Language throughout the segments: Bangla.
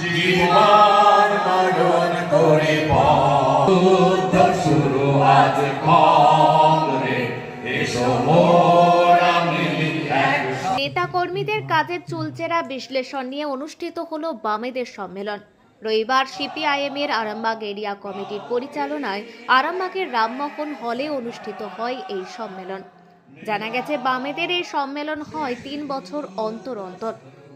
জীবন মরণ নেতাকর্মীদের কাজের চুলচেরা বিশ্লেষণ নিয়ে অনুষ্ঠিত হলো বামেদের সম্মেলন। রবিবার সিপিআইএমের আরামবাগ এরিয়া কমিটির পরিচালনায় আরামবাগের রামমোহন হলে অনুষ্ঠিত হয় এই সম্মেলন। জানা গেছে, বামেদের এই সম্মেলন হয় তিন বছর অন্তর অন্তর।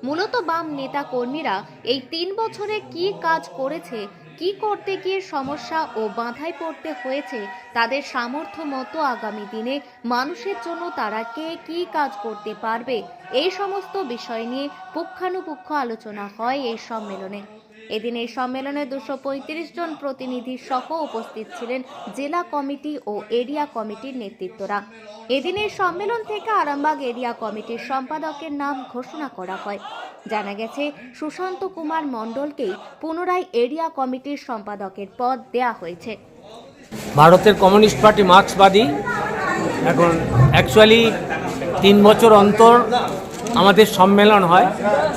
মূলত বাম নেতা কর্মীরা এই তিন বছরে কি কাজ করেছে, কি করতে গিয়ে সমস্যা ও বাধায় পড়তে হয়েছে, তাদের সামর্থ্য মতো আগামী দিনে মানুষের জন্য তারা কে কি কাজ করতে পারবে, এই সমস্ত বিষয় নিয়ে পুঙ্খানুপুঙ্খ আলোচনা হয় এই সম্মেলনে। এদিন এই সম্মেলনে দুশো জন প্রতিনিধি সহ উপস্থিত ছিলেন জেলা কমিটি ও এরিয়া কমিটির নেতৃত্বরা। এদিন এই সম্মেলন থেকে আরামবাগ এরিয়া কমিটির সম্পাদকের নাম ঘোষণা করা হয়। জানা গেছে, সুশান্ত কুমার মণ্ডলকেই পুনরায় এরিয়া কমিটির সম্পাদকের পদ দেয়া হয়েছে। ভারতের কমিউনিস্ট পার্টি মার্ক্সবাদী। এখন অ্যাকচুয়ালি তিন বছর অন্তর আমাদের সম্মেলন হয়।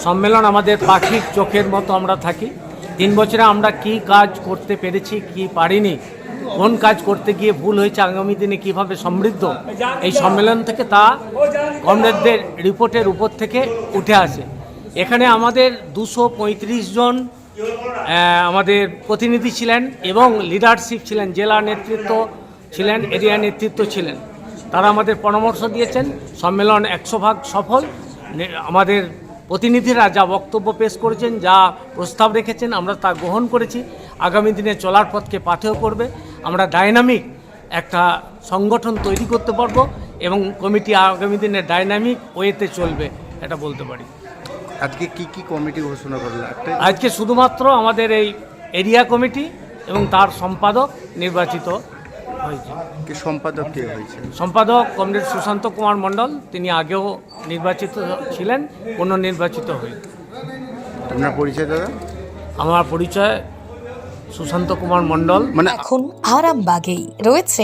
সম্মেলন আমাদের পাখির চোখের মতো আমরা থাকি। তিন বছরে আমরা কি কাজ করতে পেরেছি, কি পারিনি, কোন কাজ করতে গিয়ে ভুল হয়েছে, আগামী দিনে কীভাবে সমৃদ্ধ, এই সম্মেলন থেকে তা কমরেডদের রিপোর্টের উপর থেকে উঠে আসে। এখানে আমাদের দুশো জন আমাদের প্রতিনিধি ছিলেন এবং লিডারশিপ ছিলেন, জেলা নেতৃত্ব ছিলেন, এরিয়া নেতৃত্ব ছিলেন। তারা আমাদের পরামর্শ দিয়েছেন, সম্মেলন একশো ভাগ সফল আমাদের প্রতিনিধিরা যা বক্তব্য পেশ করেছেন যা প্রস্তাব রেখেছেন আমরা তা গ্রহণ করেছি। আগামী দিনে চলার পথকে পাথেয় করবে। আমরা ডাইনামিক একটা সংগঠন তৈরি করতে পারব এবং কমিটি আগামী দিনে ডাইনামিক ওয়েতে চলবে এটা বলতে পারি। আজকে কি কি কমিটি ঘোষণা করল? আজকে শুধুমাত্র আমাদের এই এরিয়া কমিটি এবং তার সম্পাদক নির্বাচিত হয়েছে কি সম্পাদক কে হয়েছে? সম্পাদক কমরেড সুশান্ত কুমার মণ্ডল তিনি আগেও নির্বাচিত ছিলেন পুনর্নির্বাচিত হয়ে। আপনার পরিচয় দাদা? আমার পরিচয় সুশান্ত কুমার মণ্ডল। মানে এখন আরামবাগেই রয়েছে